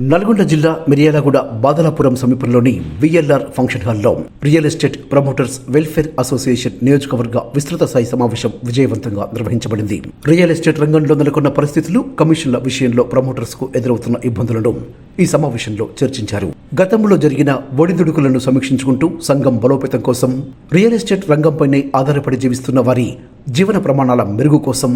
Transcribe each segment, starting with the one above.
నల్గొండ జిల్లా మిర్యాలగూడ బాదలాపురం సమీపంలోని VLR function హాల్లో real estate promoters welfare association నియోజకవర్గ విస్తృత స్థాయి సమావేశం విజయవంతంగా నిర్వహించబడింది. రియల్ ఎస్టేట్ రంగంలో నెలకొన్న పరిస్థితులు కమిషన్ల విషయంలో ప్రమోటర్స్కు ఎదురవుతున్న ఇబ్బందులను ఈ సమావేశంలో చర్చించారు. గతంలో జరిగిన ఒడిదుడుకులను సమీక్షించుకుంటూ సంఘం బలోపేతం కోసం రియల్ ఎస్టేట్ రంగంపైనే ఆధారపడి జీవిస్తున్న వారి జీవన ప్రమాణాల మెరుగు కోసం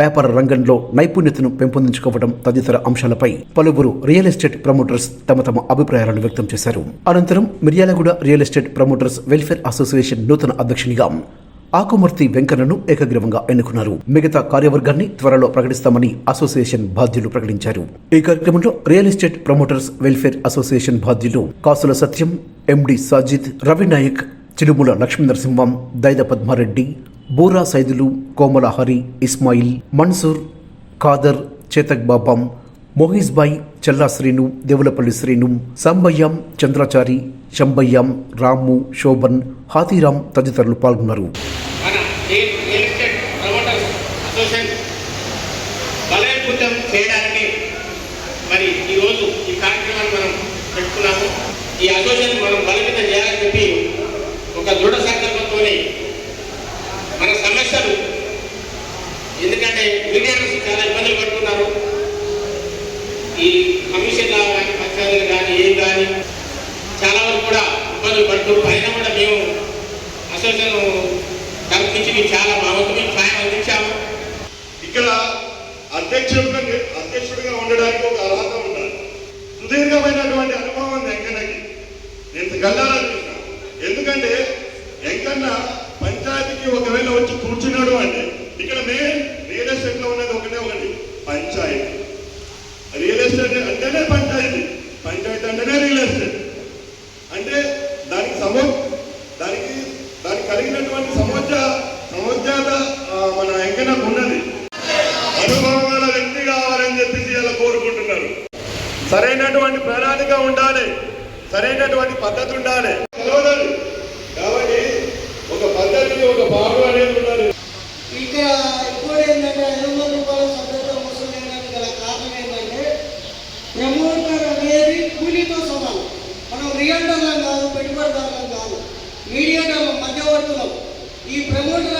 వ్యాపార రంగంలో నైపుణ్యతను పెంపొందించుకోవడం తదితర అంశాలపై పలువురు రియల్ ఎస్టేట్ ప్రమోటర్స్ తమ తమ అభిప్రాయాలను వ్యక్తం చేశారు. అనంతరం Miryalaguda real estate promoters welfare association నూతన అధ్యక్షునిగా ఆకుమర్తి వెంకన్నను ఏకగ్రీవంగా ఎన్నుకున్నారు. మిగతా కార్యవర్గాన్ని త్వరలో ప్రకటిస్తామని అసోసియేషన్ బాధ్యులు ప్రకటించారు. ఈ కార్యక్రమంలో real estate promoters welfare association బాధ్యులు కాసుల సత్యం ఎండి సాజిద్ రవి నాయక్ చిలుముల లక్ష్మీ నరసింహం దైద పద్మారెడ్డి బూరా సైదులు కోమల హరి ఇస్మాయిల్ మన్సూర్ ఖాదర్ చేతక్ బాబాం మోహిజ్బాయ్ చెల్లా శ్రీను దేవులపల్లి శ్రీను సంబయ్యం చంద్రాచారి శంబయ్యం రాము శోభన్ హాతీరాం తదితరులు పాల్గొన్నారు. చేయడానికి మరి ఈరోజు ఈ కార్యక్రమాన్ని మనం పెట్టుకున్నాము. ఈ అసోసియేషన్ అధ్యక్షుడిగా ఒక బాగు అనేది ఉండాలి ఇక్కడ ఇప్పుడు ఏంటంటే ఐదు వందల రూపాయల సభ్యత్వం గల కారణం ఏంటంటే ప్రమోటర్ అనేది కూలీతో సమానం. మనం రియల్టర్లం కాదు పెట్టుబడిదారులం కాదు మీడియేటర్లం మధ్యవర్తులం. ఈ ప్రమోటర్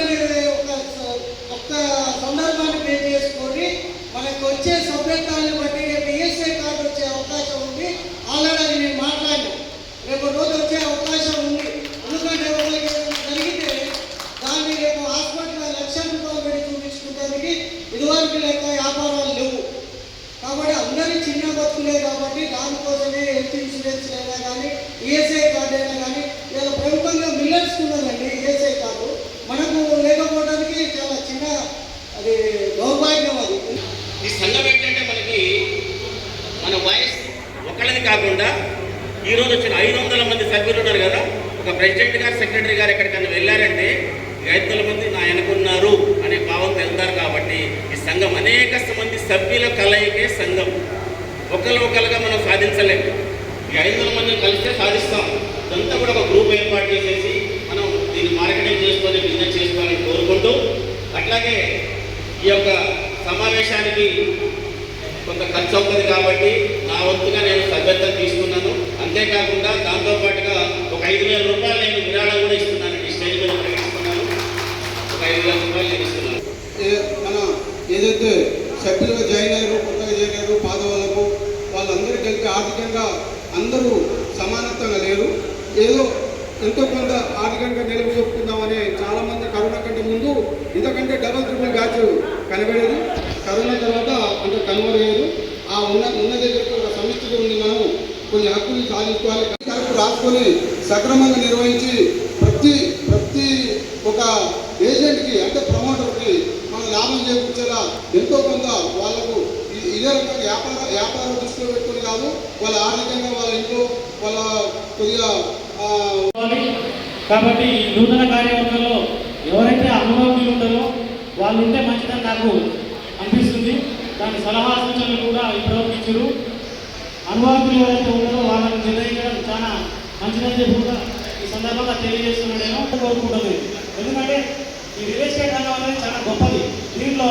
ప్రెసిడెంట్ గారు సెక్రటరీ గారు ఎక్కడికైనా వెళ్ళారంటే రైతుల మంది నా వెనుకున్నారు అనే భావం వెళ్తారు కాబట్టి ఈ సంఘం అనేక మంది సభ్యుల కలయికే సంఘం. ఒకరు ఒకరుగా మనం సాధించలేము ఈ ఐదు వందల మందిని కలిస్తే సాధిస్తాం. ఇదంతా కూడా ఒక గ్రూప్ ఏర్పాటు చేసేసి మనం దీన్ని మార్కెటింగ్ చేసుకొని బిజినెస్ చేసుకోవాలని కోరుకుంటూ అట్లాగే ఈ యొక్క సమావేశానికి కొంత ఖర్చు అవుతుంది కాబట్టి నా వంతుగా నేను సభ్యత్వం తీసుకున్నాను. అంతేకాకుండా దాంతో పాటుగా ఒక ఐదు వేల రూపాయలు నేను విరాళం కూడా ఇస్తున్నాను. ఈ స్టేజ్ మీద ప్రకటిస్తున్నాను ఒక ఐదు వేల రూపాయలు నేను ఇస్తున్నాను. మన ఏదైతే సభ్యులుగా జాయిన్ అయ్యారు కొత్తగా జాయిన్ అయ్యారు పాదవాళ్ళకు వాళ్ళందరూ కలిపి ఆర్థికంగా అందరూ సమానత్వంగా లేరు. ఏదో ఎంతో కొంత ఆర్థికంగా నిలువ చెప్పుకుందామని చాలామంది కరోనా కంటే ముందు ఇంతకంటే డబల్ ట్రిపుల్ బ్యాచ్ కనబడేది. కరోనా తర్వాత అంత కనబడలేదు ఆ ఉన్న ఉన్న దగ్గర ఒక సమిష్టిగా ఉంది మనం కొన్ని సాధించుకోవాలి కరెక్ట్ రాసుకొని సక్రమంగా నిర్వహించి ప్రతి ప్రతి ఒక ఏజెంట్కి అంటే ప్రమోటర్కి మనం లాభం చేకూర్చేలా ఎంతో కొంత వాళ్ళకు ఇదే రకంగా వ్యాపార వ్యాపార దృష్టిలో పెట్టుకుని కాదు వాళ్ళ ఆర్థికంగా వాళ్ళ ఇంట్లో వాళ్ళ కొద్దిగా కాబట్టి ఈ నూతన కార్యవర్గంలో ఎవరైతే అనుభవజ్ఞులు ఉంటారో వాళ్ళు ఉంటే మంచిదని నాకు అనిపిస్తుంది. దాని సలహా సూచనలు కూడా ఇప్పటివరకు ఇచ్చారు. అనుభవజ్ఞులు ఎవరైతే ఉన్నారో వాళ్ళని నిర్ణయించడం చాలా మంచిదని చెప్పి కూడా ఈ సందర్భంగా తెలియజేస్తున్నాడేమో. కోరుకుంటుంది. ఎందుకంటే ఈ రియల్ ఎస్టేట్ రంగం అనేది చాలా గొప్పది. దీంట్లో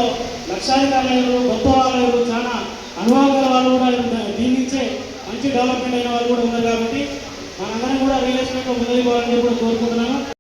లక్షాధికారులు గొప్ప వాళ్ళు చాలా అనుభవం వాళ్ళు కూడా దీని నుంచే డెవలప్మెంట్ అయిన వాళ్ళు కూడా ఉన్నారు కాబట్టి మనందరం కూడా రియల్ ఎస్టేట్లో ముందుకు కూడా కోరుకుంటున్నాను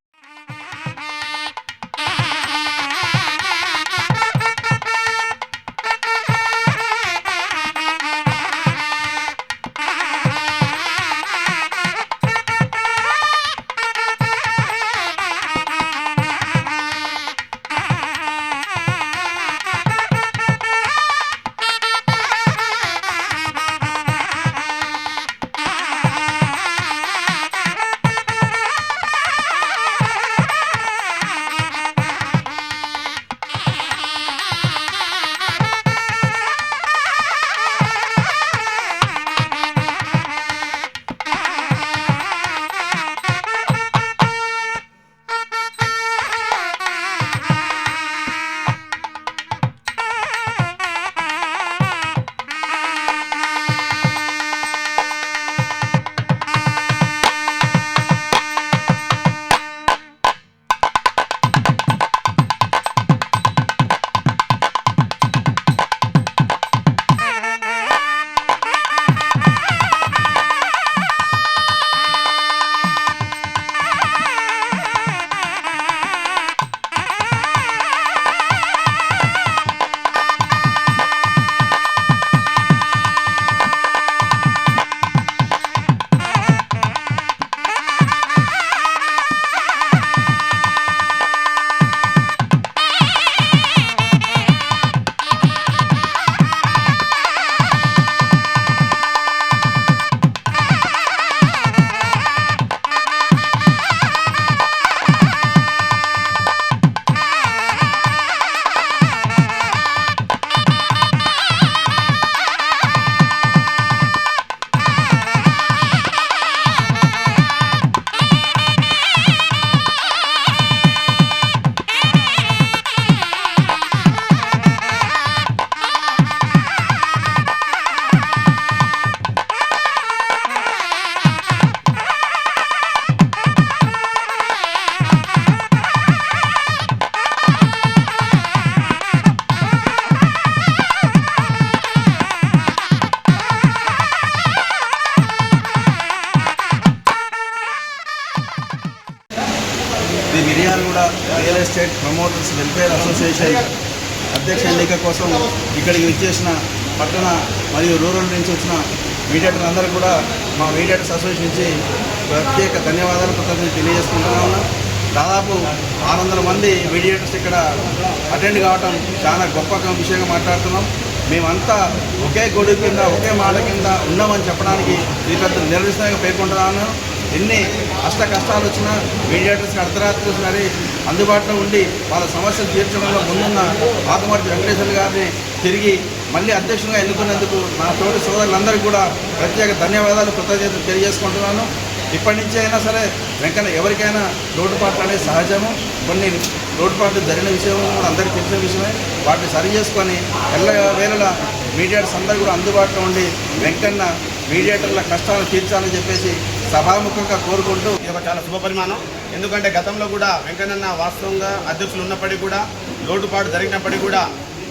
అధ్యక్ష ఎన్నిక కోసం ఇక్కడికి విచ్చేసిన పట్టణ మరియు రూరల్ నుంచి వచ్చిన మీడియేటర్ అందరూ కూడా మా మీడియేటర్స్ అసోసియేషన్ నుంచి ప్రత్యేక ధన్యవాదాలు కృతజ్ఞతలు తెలియజేసుకుంటున్నాము దాదాపు ఆరు వందల మంది మీడియేటర్స్ ఇక్కడ అటెండ్ కావటం చాలా గొప్ప విషయంగా మాట్లాడుతున్నాం. మేమంతా ఒకే గొడుగు కింద ఒకే మాట కింద ఉన్నామని చెప్పడానికి ఇది పెద్ద నిర్దిష్టంగా పేర్కొంటున్నాను ఎన్ని అష్ట కష్టాలు వచ్చినా మీడియేటర్స్కి అర్ధరాత్రి సరే అందుబాటులో ఉండి వాళ్ళ సమస్యలు తీర్చడంలో ముందున్న ఆకుమర్తి వెంకటేశ్వర గారిని తిరిగి మళ్ళీ అధ్యక్షులుగా ఎన్నుకున్నందుకు నా తోటి సోదరులందరికీ కూడా ప్రత్యేక ధన్యవాదాలు కృతజ్ఞతలు తెలియజేసుకుంటున్నాను. ఇప్పటి నుంచి అయినా సరే వెంకన్న ఎవరికైనా లోటుపాట్లు అనేది సహజము. కొన్ని లోటుపాట్లు జరిగిన విషయం కూడా అందరికీ తెలిసిన విషయమే. వాటిని సరి చేసుకొని ఎల్ల వేళల మీడియేటర్స్ అందరూ కూడా అందుబాటులో ఉండి వెంకన్న మీడియేటర్ల కష్టాలు తీర్చాలని చెప్పేసి సభాముఖంగా కోరుకుంటూ ఇది ఒక చాలా శుభ పరిమాణం. ఎందుకంటే గతంలో కూడా వెంకన్నన్న వాస్తవంగా అధ్యక్షులు ఉన్నప్పటికీ కూడా లోటుపాటు జరిగినప్పటికీ కూడా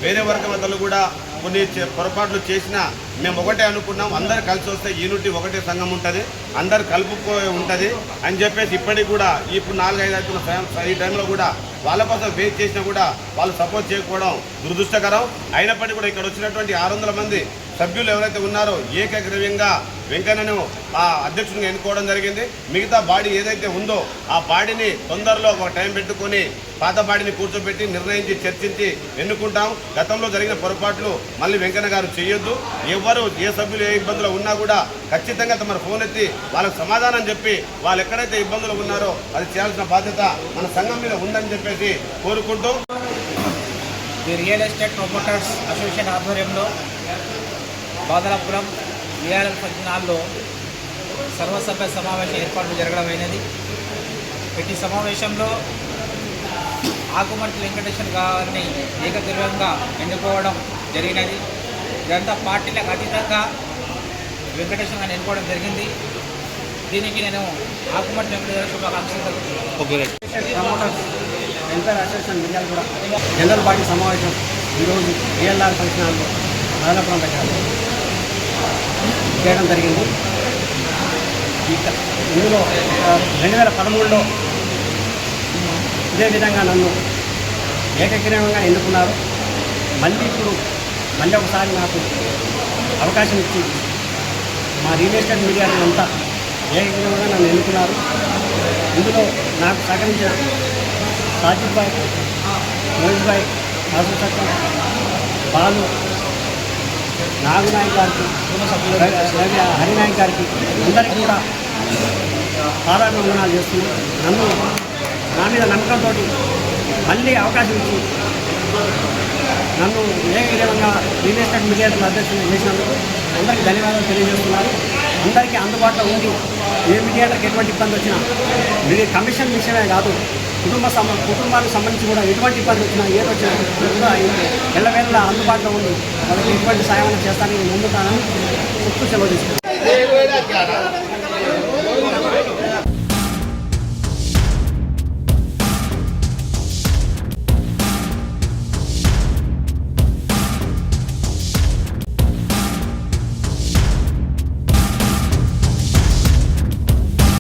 వేరే వర్గవతలు కూడా కొన్ని చే- పొరపాట్లు చేసినా మేము ఒకటే అనుకున్నాం అందరు కలిసి వస్తే యూనిటీ ఒకటే సంఘం ఉంటుంది అందరు కలుపుకో ఉంటుంది అని చెప్పేసి ఇప్పటికి కూడా ఇప్పుడు నాలుగైదు అవుతున్న ఈ టైంలో కూడా వాళ్ళ కోసం వెయిట్ చేసినా కూడా వాళ్ళు సపోర్ట్ చేయకపోవడం దురదృష్టకరం. అయినప్పటికీ కూడా ఇక్కడ వచ్చినటువంటి ఆరు వందల మంది సభ్యులు ఎవరైతే ఉన్నారో ఏకగ్రవ్యంగా వెంకన్నను ఆ అధ్యక్షుడిని ఎన్నుకోవడం జరిగింది. మిగతా బాడీ ఏదైతే ఉందో ఆ బాడీని తొందరలో ఒక టైం పెట్టుకొని పాత బాడీని కూర్చోబెట్టి నిర్ణయించి చర్చించి ఎన్నుకుంటాం. గతంలో జరిగిన పొరపాట్లు మళ్ళీ వెంకన్న గారు చేయొద్దు. ఎవరు ఏ సభ్యులు ఏ ఇబ్బందులు ఉన్నా కూడా ఖచ్చితంగా తమ ఫోన్ ఎత్తి వాళ్ళకి సమాధానం చెప్పి వాళ్ళు ఎక్కడైతే ఇబ్బందులు ఉన్నారో అది చేయాల్సిన బాధ్యత మన సంఘం మీద ఉందని చెప్పేసి కోరుకుంటూ the real estate promoters association ఆధ్వర్యంలో బాదలాపురం విఆర్ఎల్ పద్నాలుగులో సర్వసభ్య సమావేశం ఏర్పాట్లు జరగడం అయినది. ప్రతి సమావేశంలో ఆకుమర్తి వెంకటేశ్వర గారిని ఏకగ్రీవంగా ఎన్నుకోవడం జరిగినది. ఇదంతా పార్టీలకు అతీతంగా వెంకటేశ్వర గారిని ఎన్నుకోవడం జరిగింది. దీనికి నేను ఆకుమర్తి వెంకటేశ్వర శుభాకాంక్షలు. ప్రమోటర్స్ వెల్ఫేర్ అసోసియేషన్ మిర్యాల కూడా జనరల్ బాడీ సమావేశం ఈరోజు ఏఎల్ఆర్ ఫంక్షన్ హాల్లో అదనపురం పెట్టారు. చేయడం జరిగింది. ఇక- ఇందులో రెండు వేల పదమూడులో ఇదే విధంగా నన్ను ఏకగ్రీవంగా ఎన్నుకున్నారు. మళ్ళీ ఇప్పుడు మళ్ళీ ఒకసారి నాకు అవకాశం ఇచ్చి మా రియల్ ఎస్టేట్ మీడియా అంతా ఏకంగా నన్ను ఎన్నుకున్నారు. ఇందులో నాకు సహకరించిన సాజిద్ భాయ్ మహేష్ భాయ్ నాసు చక్రం బాలు నాగునాయక్ గారికి హరినాయక్ గారికి అందరికీ కూడా సాధారణ వందనాలు చేస్తున్నాను. నన్ను నా మీద నమ్మకంతో మళ్ళీ అవకాశం ఇచ్చి నన్ను ఏ విధంగా రియల్ ఎస్టేట్ మీడియాకు అధ్యక్షులు చేసినందుకు అందరికీ ధన్యవాదాలు తెలియజేస్తున్నాను. అందరికీ అందుబాటులో ఉండి ఏ మీడియాలకు ఎటువంటి ఇబ్బంది వచ్చినా ఇది కమిషన్ విషయమే కాదు కుటుంబ సమ కుటుంబానికి సంబంధించి కూడా ఎటువంటి ఇబ్బంది వచ్చినా ఏదో వచ్చినా కూడా ఎల్లవేళ అందుబాటులో ఉండి వాళ్ళకి ఎటువంటి సహాయం చేస్తానని ముందుతానని చెప్తూ సెలవు తీసుకున్నాను